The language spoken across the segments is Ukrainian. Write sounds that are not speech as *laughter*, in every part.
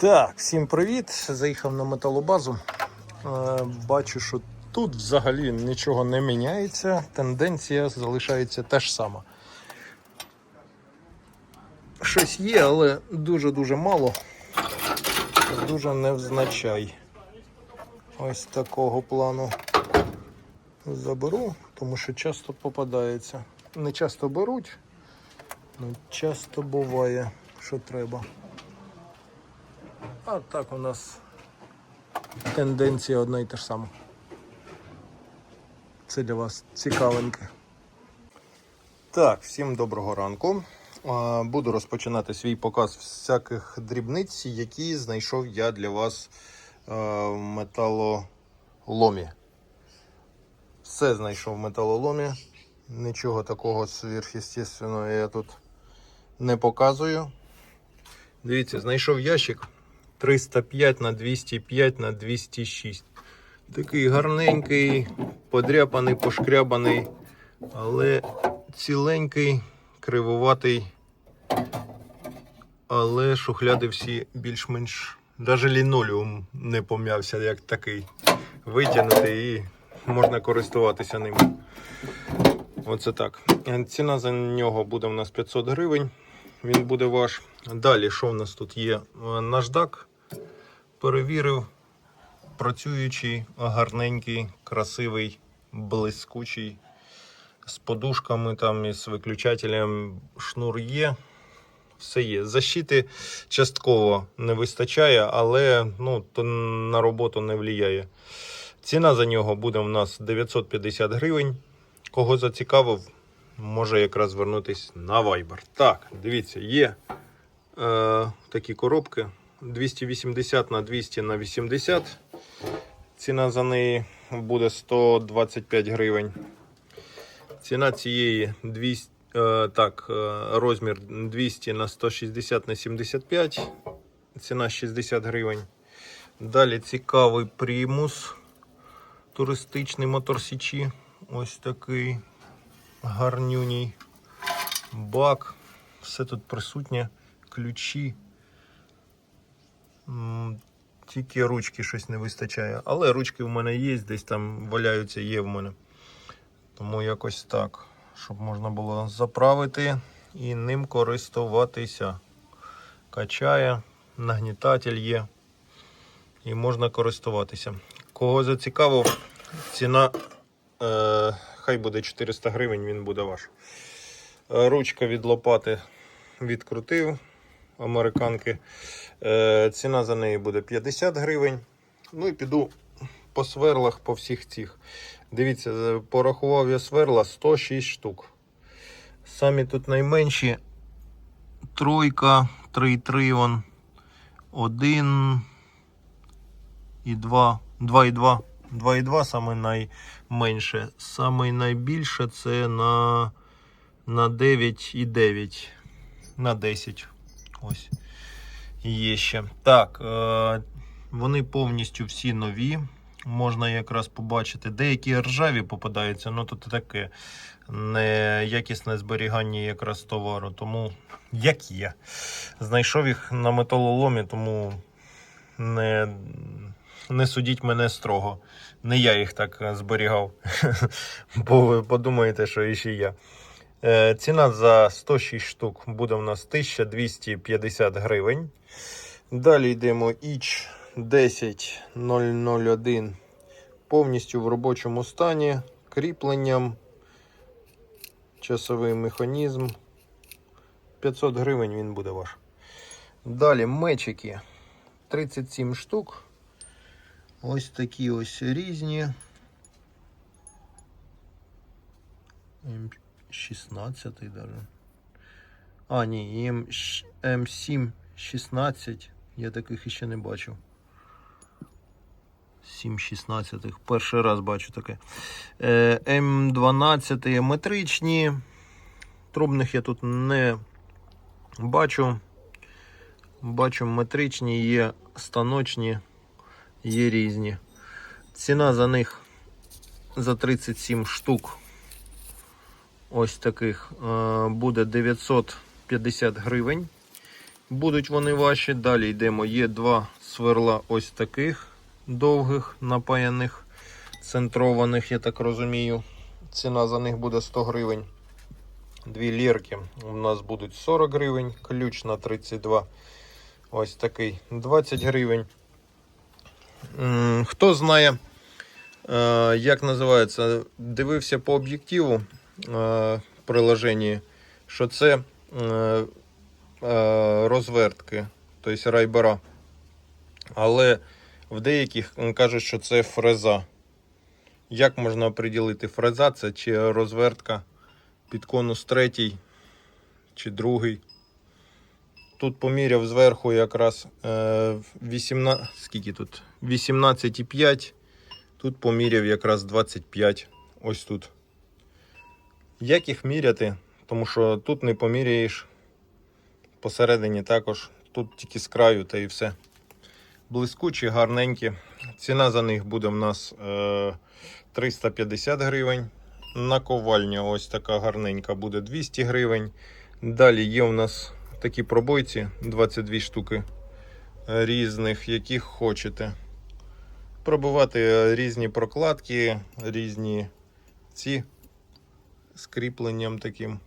Так, всім привіт. Заїхав на металобазу. Е, Бачу, що тут взагалі нічого не міняється. Тенденція залишається та ж сама. Щось є, але дуже-дуже мало. Дуже невзначай. Ось такого плану заберу, тому що часто попадається. Не часто беруть, але часто буває, що треба. А так у нас тенденція одна і та ж сама. Це для вас цікавеньке. Так, всім доброго ранку. Буду розпочинати свій показ всяких дрібниць, які знайшов я для вас е, в металоломі. Все знайшов в металоломі. Нічого такого сверхъестественного я тут не показую. Дивіться, знайшов ящик 305 на 205 на 206. Такий гарненький, подряпаний, пошкрябаний, але ціленький, кривуватий. Але шухляди всі більш-менш. Навіть лінолеум не пом'явся, як такий. Витягнути і можна користуватися ним. Оце так. Ціна за нього буде у нас 500 гривень. Він буде ваш. Далі, що в нас тут є? Наждак. Перевірив. Працюючий, гарненький, красивий, блискучий. З подушками там і з виключателем шнур є. Все є. Защити частково не вистачає, але ну, то на роботу не впливає. Ціна за нього буде у нас 950 гривень. Кого зацікавив, може якраз звернутися на Viber. Так, дивіться, є е, такі коробки 280 на 200 на 80. Ціна за неї буде 125 гривень. Ціна цієї 200, е, так, е, розмір 200 на 160 на 75. Ціна 60 гривень. Далі цікавий примус. Туристичний мотор Січі. Ось такий гарнюній бак. Все тут присутнє. Ключі. Тільки ручки щось не вистачає. Але ручки в мене є, десь там валяються, є в мене. Тому якось так, щоб можна було заправити і ним користуватися. Качає, нагнітатель є. І можна користуватися. Кого зацікавив, ціна е, хай буде 400 гривень, він буде ваш. Ручка від лопати відкрутив американки. Е, ціна за неї буде 50 гривень. Ну і піду по сверлах по всіх цих. Дивіться, е, порахував я сверла 106 штук. Самі тут найменші. Тройка, 3,3 он. 1 і 2, 2,2. 2,2 саме найменше. Саме найбільше це на, на 9,9. На 10. Ось. Є ще. Так, е, вони повністю всі нові. Можна якраз побачити. Деякі ржаві попадаються, ну тут таке неякісне зберігання якраз товару. Тому як є. Знайшов їх на металоломі, тому не, не судіть мене строго. Не я їх так зберігав. *laughs* Бо ви подумаєте, що іще я. Е, Ціна за 106 штук буде у нас 1250 гривень. Далі йдемо іч 10001 повністю в робочому стані, кріпленням, часовий механізм. 500 гривень він буде ваш. Далі мечики 37 штук. Ось такі ось різні. М16 даже. А, ні, М, М7 16. Я таких ще не бачив. 7,16. Перший раз бачу таке. Е, М12 метричні. Трубних я тут не бачу. Бачу, метричні є станочні, є різні. Ціна за них за 37 штук. Ось таких е, буде 950 гривень. Будуть вони ваші. Далі йдемо. Є два сверла ось таких довгих, напаяних, центрованих, я так розумію. Ціна за них буде 100 гривень. Дві лірки у нас будуть 40 гривень, ключ на 32. Ось такий 20 гривень. Хто знає, е, як називається, дивився по об'єктиву в приложенні, що це е, е, розвертки, тобто райбера. Але в деяких кажуть, що це фреза. Як можна оприділити фреза це чи розвертка під конус третій чи другий? Тут поміряв зверху якраз е, 18, скільки тут? 18,5. Тут поміряв якраз 25. Ось тут. Як їх міряти? Тому що тут не поміряєш. Посередині також. Тут тільки з краю та і все. Блискучі, гарненькі. Ціна за них буде в нас е, 350 гривень. Наковальня ось така гарненька буде 200 гривень. Далі є у нас такі пробойці 22 штуки е, різних, яких хочете. Пробувати різні прокладки, різні ці з таким.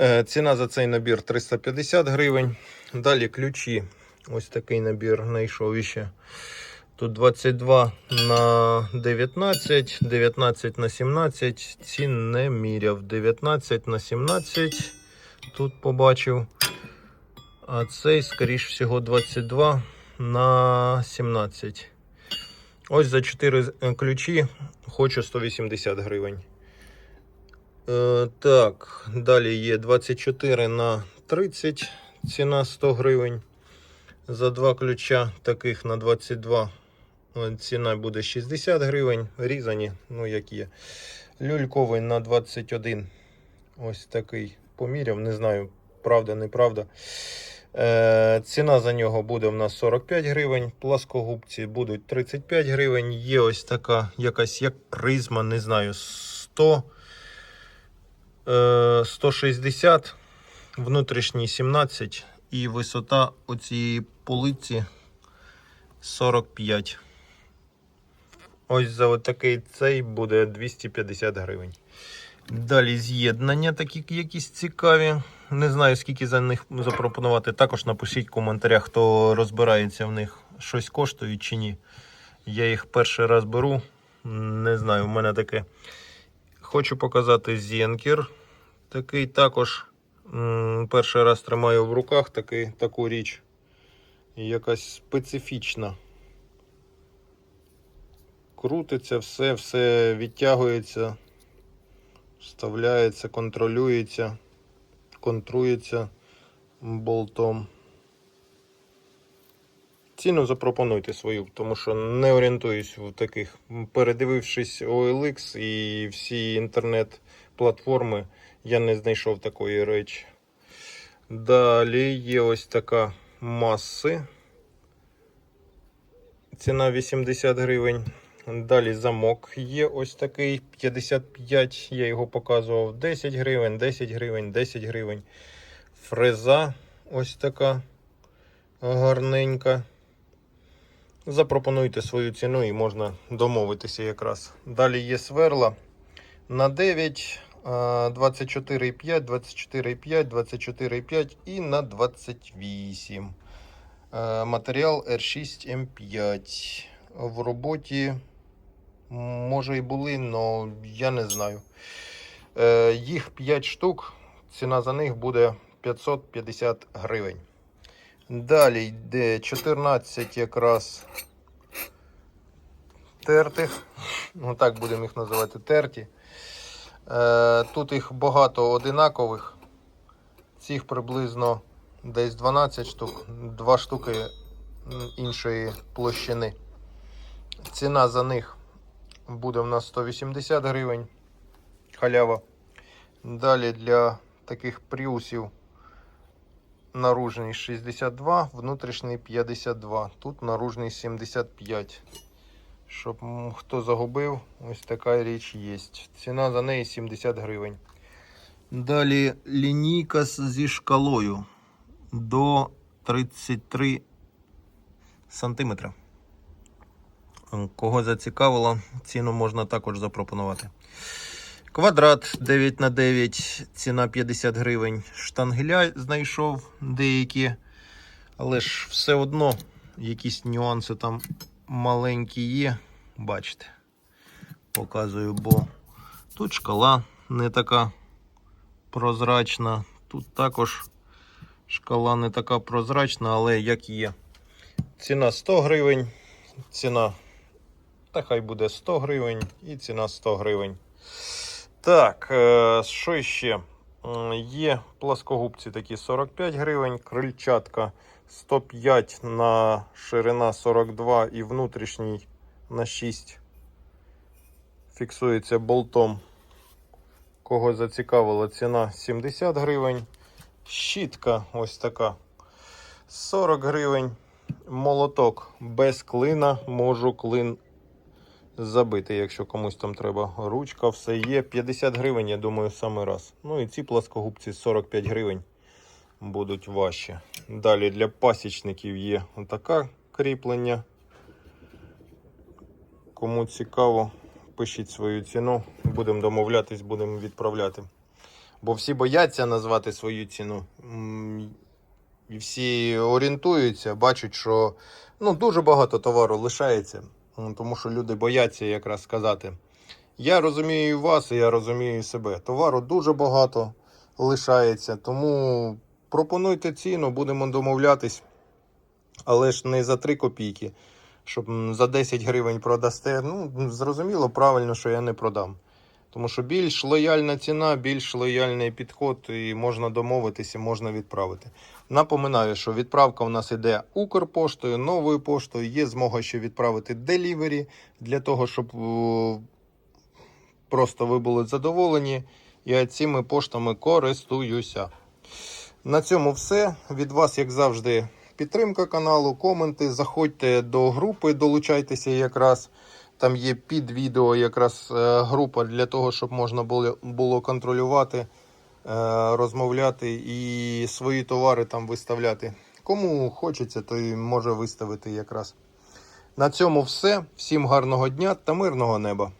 Е, Ціна за цей набір 350 гривень. Далі ключі. Ось такий набір знайшов іще. Тут 22 на 19, 19 на 17. Цін не міряв. 19 на 17. Тут побачив. А цей, скоріш всього, 22 на 17. Ось за 4 ключі хочу 180 гривень. Е, так, далі є 24 на 30, ціна 100 гривень. За два ключа таких на 22 е, ціна буде 60 гривень. Різані, ну як є. Люльковий на 21. Ось такий поміряв, не знаю, правда, неправда. Е, ціна за нього буде в нас 45 гривень. Пласкогубці будуть 35 гривень. Є ось така якась як призма, не знаю, 100. Е, 160, внутрішній 17 і висота оцієї полиці 45. Ось за отакий цей буде 250 гривень. Далі з'єднання такі якісь цікаві. Не знаю, скільки за них запропонувати. Також напишіть в коментарях, хто розбирається в них, щось коштують чи ні. Я їх перший раз беру. Не знаю, у мене таке. Хочу показати зенкер. Такий також перший раз тримаю в руках такий, таку річ. Якась специфічна. Крутиться все, все відтягується, вставляється, контролюється, контрується болтом. Ціну запропонуйте свою, тому що не орієнтуюсь в таких. Передивившись OLX і всі інтернет-платформи, я не знайшов такої речі. Далі є ось така маси. Ціна 80 гривень. Далі замок є ось такий 55, я його показував 10 гривень, 10 гривень, 10 гривень. Фреза ось така гарненька. Запропонуйте свою ціну і можна домовитися якраз. Далі є сверла на 9, 24,5, 24,5, 24,5 і на 28. Е, Матеріал R6M5. В роботі може і були, але я не знаю. Е, Їх 5 штук. Ціна за них буде 550 гривень. Далі йде 14 якраз тертих. Ну так будемо їх називати терті. Е, Тут їх багато одинакових. Цих приблизно десь 12 штук, 2 штуки іншої площини. Ціна за них буде в нас 180 гривень. Халява. Далі для таких пріусів наружний 62, внутрішній 52. Тут наружний 75. Щоб хто загубив, ось така річ є. Ціна за неї 70 гривень. Далі лінійка зі шкалою. до 33 сантиметри. Кого зацікавило, ціну можна також запропонувати. Квадрат 9 на 9 ціна 50 гривень. Штангеля знайшов деякі, але ж все одно якісь нюанси там маленькі є. Бачите, показую, бо тут шкала не така прозрачна. Тут також шкала не така прозрачна, але як є. Ціна 100 гривень, ціна, та хай буде 100 гривень і ціна 100 гривень. Так, е, що ще? Є плоскогубці такі 45 гривень, крильчатка 105 на ширина 42 і внутрішній на 6. Фіксується болтом. Кого зацікавила ціна 70 гривень. Щітка ось така 40 гривень. Молоток без клина. Можу клин забити, якщо комусь там треба. Ручка, все є. 50 гривень, я думаю, саме раз. Ну і ці пласкогубці 45 гривень будуть важчі. Далі для пасічників є така кріплення. Кому цікаво, пишіть свою ціну. Будемо домовлятись, будемо відправляти. Бо всі бояться назвати свою ціну. І всі орієнтуються, бачать, що ну, дуже багато товару лишається. Тому що люди бояться якраз сказати. Я розумію вас, і я розумію себе. Товару дуже багато лишається, тому пропонуйте ціну, будемо домовлятись. Але ж не за 3 копійки, щоб за 10 гривень продасте. Ну, зрозуміло, правильно, що я не продам. Тому що більш лояльна ціна, більш лояльний підход, і можна домовитися, можна відправити. Напоминаю, що відправка у нас іде Укрпоштою, новою поштою. Є змога ще відправити делівері для того, щоб просто ви були задоволені. Я цими поштами користуюся. На цьому все. Від вас, як завжди, підтримка каналу, коменти. Заходьте до групи, долучайтеся якраз. Там є під відео якраз е, група для того, щоб можна було, контролювати, е, розмовляти і свої товари там виставляти. Кому хочеться, той може виставити якраз. На цьому все. Всім гарного дня та мирного неба.